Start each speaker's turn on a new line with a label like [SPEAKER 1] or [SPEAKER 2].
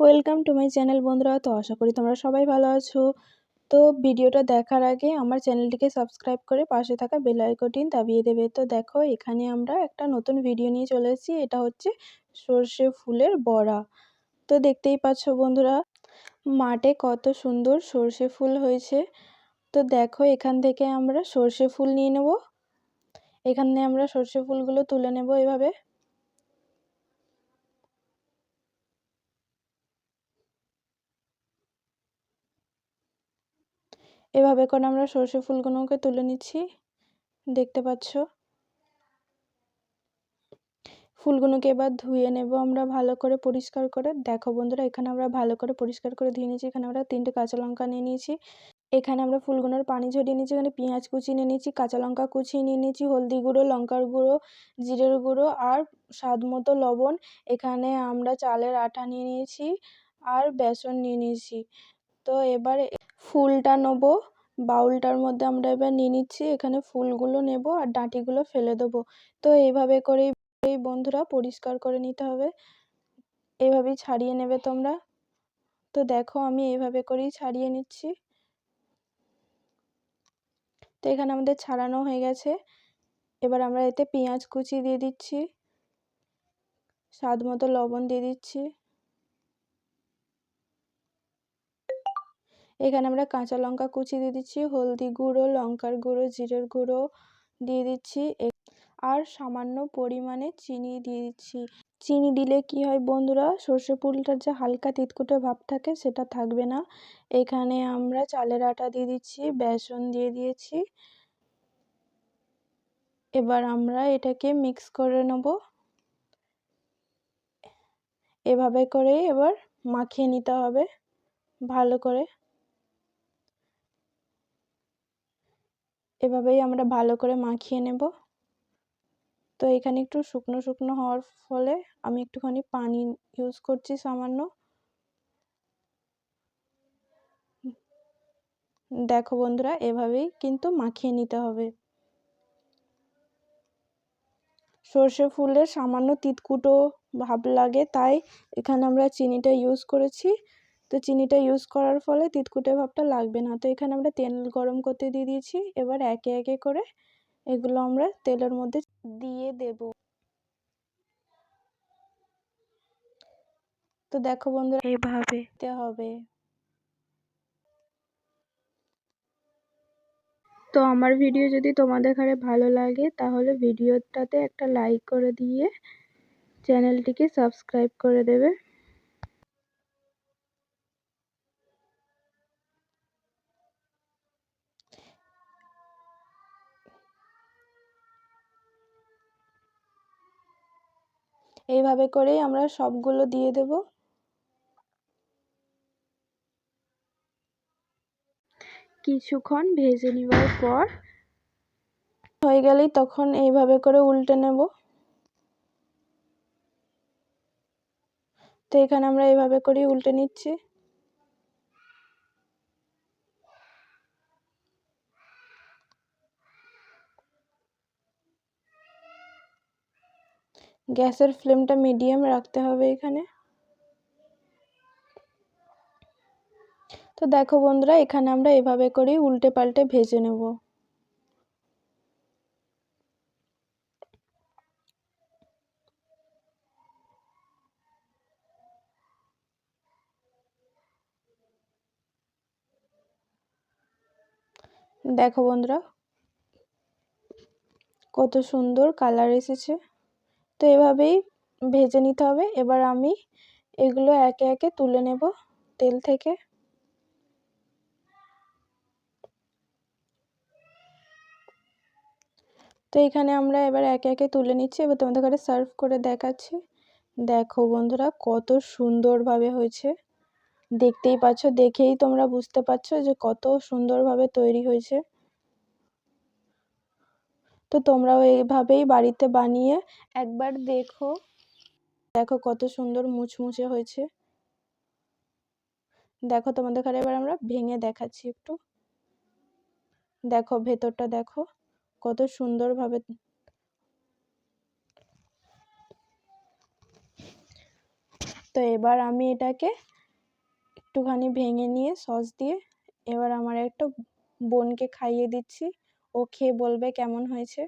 [SPEAKER 1] Welcome to my channel বন্ধুরা। তো আশা করি তোমরা সবাই ভালো আছো। তো ভিডিওটা দেখার আগে আমার চ্যানেলটিকে সাবস্ক্রাইব করে পাশে থাকা বেল আইকনটি দাবিয়ে দেবে। তো দেখো, এখানে আমরা একটা নতুন ভিডিও নিয়ে চলে এসেছি। এটা হচ্ছে সর্ষে ফুলের বড়া। তো দেখতেই পাচ্ছ বন্ধুরা, মাঠে কত সুন্দর সর্ষে ফুল হয়েছে। তো দেখো, এখান থেকে আমরা সর্ষে ফুল নিয়ে নেব। এখানে আমরা সর্ষে ফুলগুলো তুলে নেব এভাবে। এভাবে করে আমরা সর্ষে ফুলগুলোকে তুলে নিচ্ছি। দেখতে পাচ্ছ? ফুলগুলোকে এবার ধুয়ে নেব আমরা ভালো করে পরিষ্কার করে। দেখো বন্ধুরা, এখানে আমরা ভালো করে পরিষ্কার করে ধুয়ে নিয়েছি। এখানে আমরা তিনটে কাঁচা লঙ্কা নিয়ে নিয়েছি। এখানে আমরা ফুলগুলোর পানি ঝরিয়ে নিয়েছি। এখানে পেঁয়াজ কুচি নিয়ে নিয়েছি, কাঁচা লঙ্কা কুচি নিয়ে নিয়েছি, হলদি গুঁড়ো, লঙ্কার গুঁড়ো, জিরের গুঁড়ো আর স্বাদ মতো লবণ। এখানে আমরা চালের আটা নিয়ে নিয়েছি আর বেসন নিয়ে নিয়েছি। তো এবার ফুলটা নেব। বাউলটার মধ্যে আমরা এবার নিয়ে নিচ্ছি, এখানে ফুলগুলো নেব আর ডাঁটিগুলো ফেলে দেবো। তো এইভাবে করেই এই বন্ধুরা পরিষ্কার করে নিতে হবে। এইভাবেই ছাড়িয়ে নেবে তোমরা। তো দেখো আমি এইভাবে করেই ছাড়িয়ে নিচ্ছি। তো এখানে আমাদের ছাড়ানো হয়ে গেছে। এবার আমরা এতে পেঁয়াজ কুচি দিয়ে দিচ্ছি। স্বাদ মতো লবণ দিয়ে দিচ্ছি। এখানে আমরা কাঁচা লঙ্কা কুচি দিয়ে দিচ্ছি, হলদি গুঁড়ো, লঙ্কার গুঁড়ো, জিরের গুঁড়ো দিয়ে দিচ্ছি। আর সামান্য পরিমাণে চিনি দিয়ে দিচ্ছি। চিনি দিলে কি হয় বন্ধুরা, সর্ষে ফুলটার যে হালকা তিতকুটে ভাব থাকে সেটা থাকবে না। এখানে আমরা চালের আটা দিয়ে দিচ্ছি, বেসন দিয়ে দিয়েছি। এবার আমরা এটাকে মিক্স করে নেব। এভাবে করে এবার মাখিয়ে নিতে হবে, ভালো করে। এভাবেই আমরা ভালো করে মাখিয়ে নেব। তো এখানে একটু শুকনো শুকনো হওয়ার ফলে আমি একটুখানি পানি ইউজ করছি সামান্য। দেখো বন্ধুরা, এভাবেই কিন্তু মাখিয়ে নিতে হবে। সর্ষে ফুলের সামান্য তিতকুটো ভাব লাগে, তাই এখানে আমরা চিনিটা ইউজ করেছি। তো চিনিটা ইউজ করার ফলে তিতকুটে ভাবটা লাগবে না। তো এখানে আমরা তেল গরম করতে দিয়ে দিয়েছি। এবার একে একে করে এগুলো আমরা তেলের মধ্যে দিয়ে দেব। তো দেখো বন্ধুরা এভাবে। দিতে হবে। তো আমার ভিডিও যদি তোমাদের ঘরে ভালো লাগে তাহলে ভিডিওটাতে একটা লাইক করে দিয়ে চ্যানেলটিকে সাবস্ক্রাইব করে দেবে। এইভাবে করেই আমরা সবগুলো দিয়ে দেব। কিছুক্ষণ ভেজে নেবার পর হয়ে গেলেই তখন এইভাবে করে উল্টে নেব। তো এখানে আমরা এইভাবে করেই উল্টে নিচ্ছি। গ্যাসের ফ্লেমটা মিডিয়াম রাখতে হবে এখানে। তো দেখো বন্ধুরা, এখানে আমরা এভাবে করেই উল্টে পাল্টে ভেজে নেব। দেখো বন্ধুরা, কত সুন্দর কালার এসেছে। তো এভাবেই ভেজে নিতে হবে। এবার আমি এগুলো একে একে তুলে নেব তেল থেকে। তো এখানে আমরা এবার একে একে তুলে নিচ্ছি। এবার তোমাদের ঘরে সার্ভ করে দেখাচ্ছি। দেখো বন্ধুরা, কত সুন্দরভাবে হয়েছে। দেখতেই পাচ্ছ, দেখেই তোমরা বুঝতে পারছ যে কত সুন্দরভাবে তৈরি হয়েছে। তো তোমরাও এইভাবেই বাড়িতে বানিয়ে একবার দেখো। দেখো কত সুন্দর মুচমুচে হয়েছে। দেখো তোমাদের ঘরে এবার আমরা ভেঙে দেখাচ্ছি একটু। দেখো ভেতরটা দেখো কত সুন্দরভাবে। তো তো এবার আমি এটাকে একটুখানি ভেঙে নিয়ে সস দিয়ে এবার আমার একটা বোনকে খাইয়ে দিচ্ছি। ও খেয়ে বলবে কেমন হয়েছে?